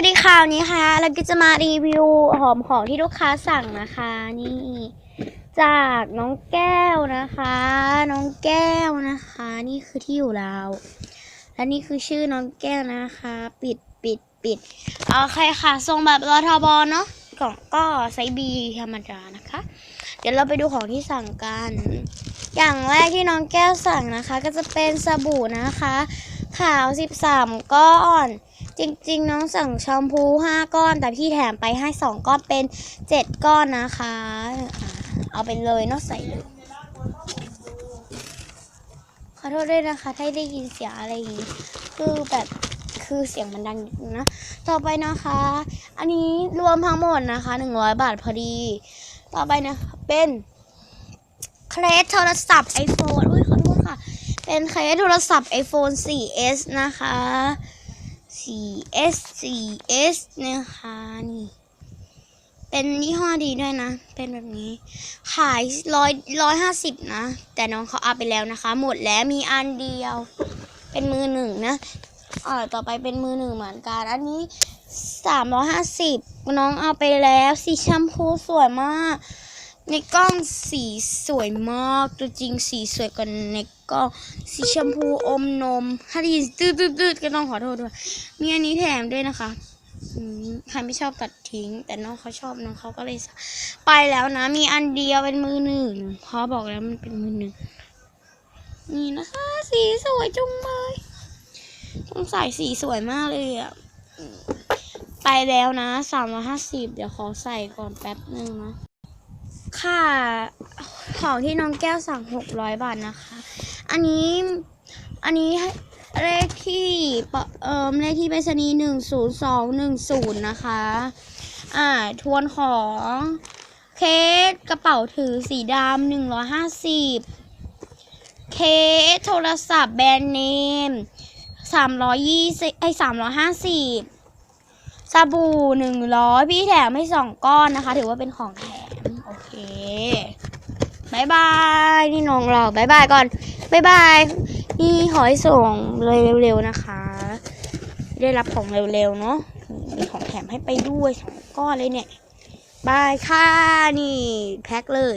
วัสดีค่ะวันนี้ค่ะ เราก็จะมารีวิวหอมของที่ลูกค้าสั่งนะคะ นี่ จากน้องแก้วนะคะ น้องแก้วนะคะ นี่คือที่อยู่เราและนี่คือชื่อน้องแก้วนะคะ ปิดปิดปิดโอเคค่ะทรงแบบรอทบอเนาะกล่องก็ไซส์บีธรรมดานะคะ เดี๋ยวเราไปดูของที่สั่งกัน อย่างแรกที่น้องแก้วสั่งนะคะ ก็จะเป็นสบู่นะคะ ขาว 13 ก้อน จริงๆ น้องสั่งแชมพู 5 ก้อน แต่พี่แถมไปให้ 2 ก้อนเป็น 7 ก้อนนะคะ เอาไปเลยเนาะใส่เลยขอโทษด้วยนะคะถ้าได้ยินเสียงอะไรอย่างนี้คือแบบคือเสียงมันดังนะ ต่อไปนะคะ อันนี้รวมทั้งหมดนะคะ 100 บาทพอดี ต่อไปนะเป็น เคสโทรศัพท์ iPhone อุ้ยขอโทษค่ะ เป็นเคสโทรศัพท์ iPhone 4S นะคะ 4S 4S นะคะนี่เป็นยี่ห้อดีด้วยนะ เป็นแบบนี้ ขายร้อยร้อยห้าสิบนะ แต่น้องเขาเอาไปแล้วนะคะ หมดแล้วมีอันเดียว เป็นมือหนึ่งนะอ่าต่อไปเป็นมือหนึ่งเหมือนกัน อันนี้สามร้อยห้าสิบน้องเอาไปแล้ว สีแชมพูสวยมาก ในกล้องสีสวยมากตัวจริงสีสวยกว่าในกล้องสีชมพูอมนมถ้าได้ยินตืดตืดตืดก็ต้องขอโทษด้วย มีอันนี้แถมด้วยนะคะใครไม่ชอบตัดทิ้ง แต่น้องเขาชอบน้องเขาก็เลยไปแล้วนะ มีอันเดียวเป็นมือหนึ่งพราะบอกแล้วมันเป็นมือหนึ่งนี่นะคะ สีสวยจุงเลยต้องใส่สีสวยมากเลยอะไปแล้วนะสามร้อยห้าสิบเดี๋ยวขอใส่ก่อนแป๊บหนึ่งนะ ค่ะของที่น้องแก้วสั่ง600บาทนะคะ อันนี้ อันนี้เลขที่เอ่อเลขที่ไปรษณีย์หนึ่งศูนย์สองหนึ่งศูนย์นะคะ อ่า ทวนของเคสกระเป๋าถือสีดำหนึ่งร้อยห้าสิบเคสโทรศัพท์แบรนด์เนมสามร้อยยี่สิบไอสามร้อยห้าสิบสบู่หนึ่งร้อยพี่แถมให้สองก้อนนะคะ ถือว่าเป็นของแถม เคบายบาย นี่น้องเราบายบายก่อนบายบาย นี่ขอให้ส่งเลยเร็วๆนะคะ ได้รับของเร็วๆเนาะ มีของแถมให้ไปด้วยสองก้อนเลยเนี่ยบายค่ะ นี่แพ็คเลย